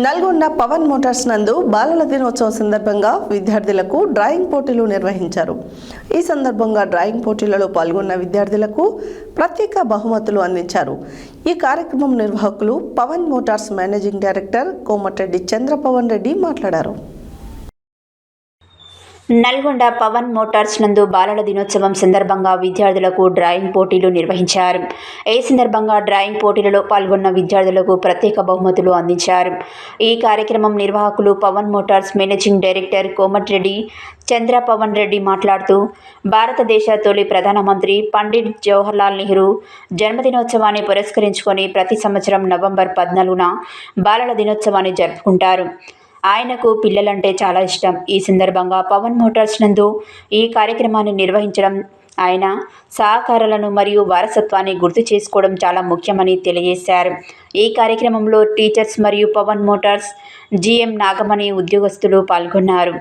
Nalgonda Pawan Motors నందు బాలల దినోత్సవం సందర్భంగా విద్యార్థులకు డ్రాయింగ్ పోటీలు నిర్వహించారు. ఈ సందర్భంగా డ్రాయింగ్ పోటీలలో పాల్గొన్న విద్యార్థులకు ప్రత్యేక బహుమతులు అందించారు. ఈ కార్యక్రమం నిర్వాహకులు Pavan motors managing director Komatireddy Chandrapavan Reddy మాట్లాడారు. నల్గొండ పవన్ మోటార్స్ నందు బాలల దినోత్సవం సందర్భంగా విద్యార్థులకు డ్రాయింగ్ పోటీలు నిర్వహించారు. ఈ సందర్భంగా డ్రాయింగ్ పోటీలలో పాల్గొన్న విద్యార్థులకు ప్రత్యేక బహుమతులు అందించారు. ఈ కార్యక్రమం నిర్వాహకులు Pavan motors managing director Komatireddy Chandra Pavan Reddy మాట్లాడుతూ భారతదేశ తొలి ప్రధానమంత్రి పండిట్ జవహర్లాల్ నెహ్రూ జన్మదినోత్సవాన్ని పురస్కరించుకొని ప్రతి సంవత్సరం నవంబర్ పద్నాలుగున బాలల దినోత్సవాన్ని జరుపుకుంటారు. ఆయనకు పిల్లలంటే చాలా ఇష్టం. ఈ సందర్భంగా పవన్ మోటార్స్ నందు ఈ కార్యక్రమాన్ని నిర్వహించడం ఆయన సహకారాలను మరియు వారసత్వాన్ని గుర్తు చేసుకోవడం చాలా ముఖ్యమని తెలియజేశారు. ఈ కార్యక్రమంలో టీచర్స్ మరియు పవన్ మోటార్స్ జీఎం నాగమణి ఉద్యోగస్తులు పాల్గొన్నారు.